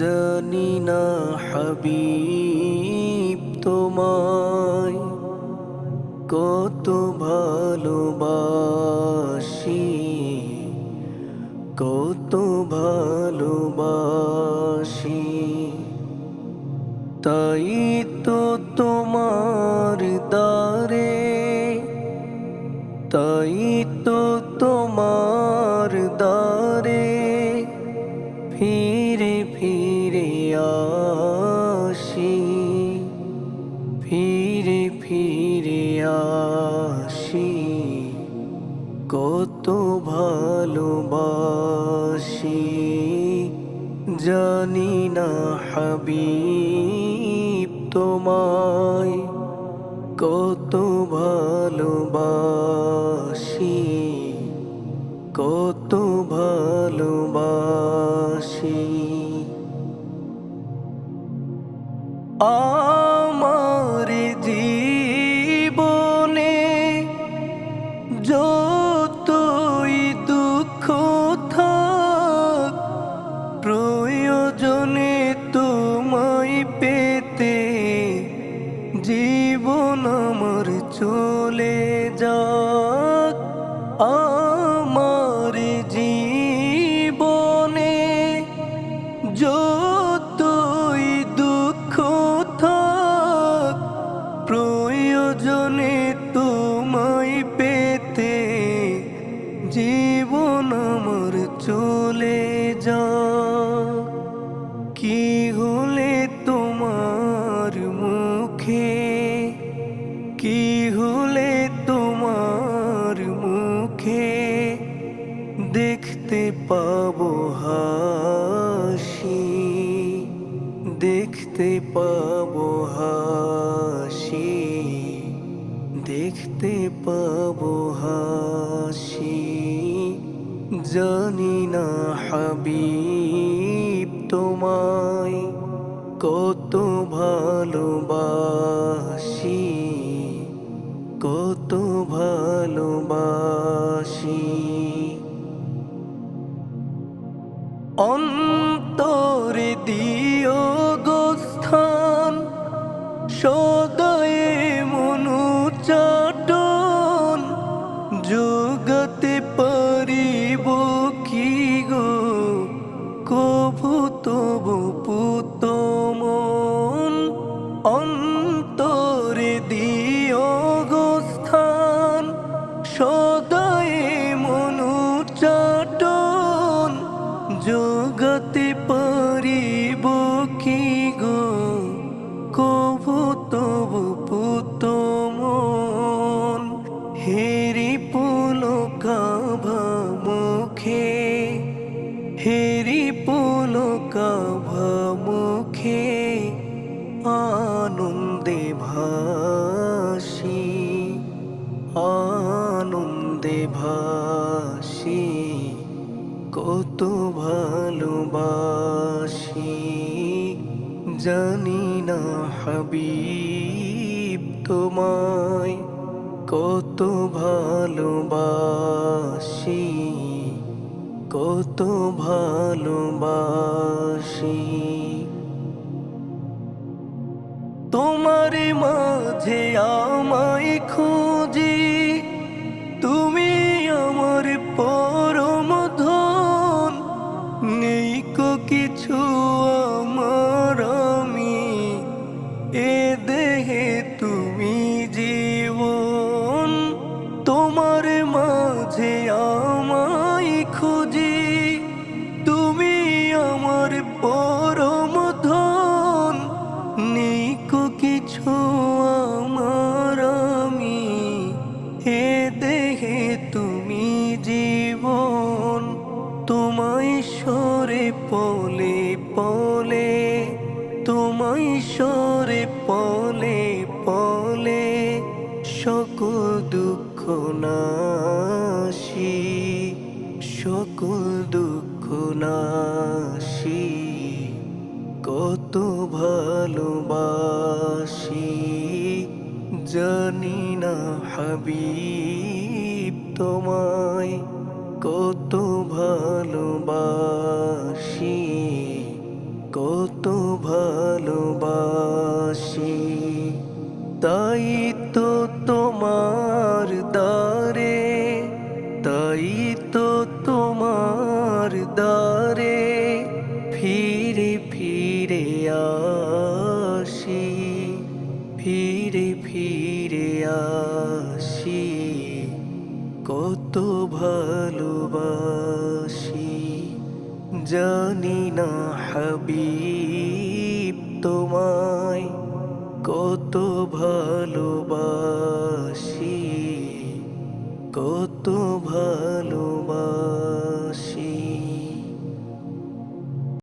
জানি না হাবিব তোমায় কত ভালোবাসি কত ভালোবাসি। তাই তো তোমার দারে তাই তো তোমার দারে জানি না হাবিব তোমায় কত ভালোবাসি। তোমায় পেতে জীবন আমার চলে যাক আমার জীবনে। যতই দুঃখ থাক, প্রয়োজনে তোমায় পেতে জীবন আমার চলে তোমার মুখে কি হলে তোমার মুখে দেখতে পাবো হাসি, দেখতে পাবো হাসি, দেখতে পাবো হাসি। জানি না হাবিব তোমায় হেরি মুখে আনন্দে ভাসি আনন্দে ভাসি কত ভালোবাসি। জানি না হাবিব তোমায় কত ভালোবাসি। কত ভালোবাসি। তোমার মাঝে আমায় খুঁজি, তুমি আমার পরম ধন। নেই কো কিছু আমার আমি, এ দেহে তুমি জীবন। তোমার মাঝে আমায় কিছু আমার আমি হে দেহে তুমি জীবন তোমায় সরে পলে পলে তোমায় সরে পলে পলে সকল দুঃখ নাশি জানি না হাবিব তোমায় কত ভালোবাসি কত ভালোবাসি কত ভালোবাসি জানি না হাবিব তোমায় কত ভালোবাসি কত ভালো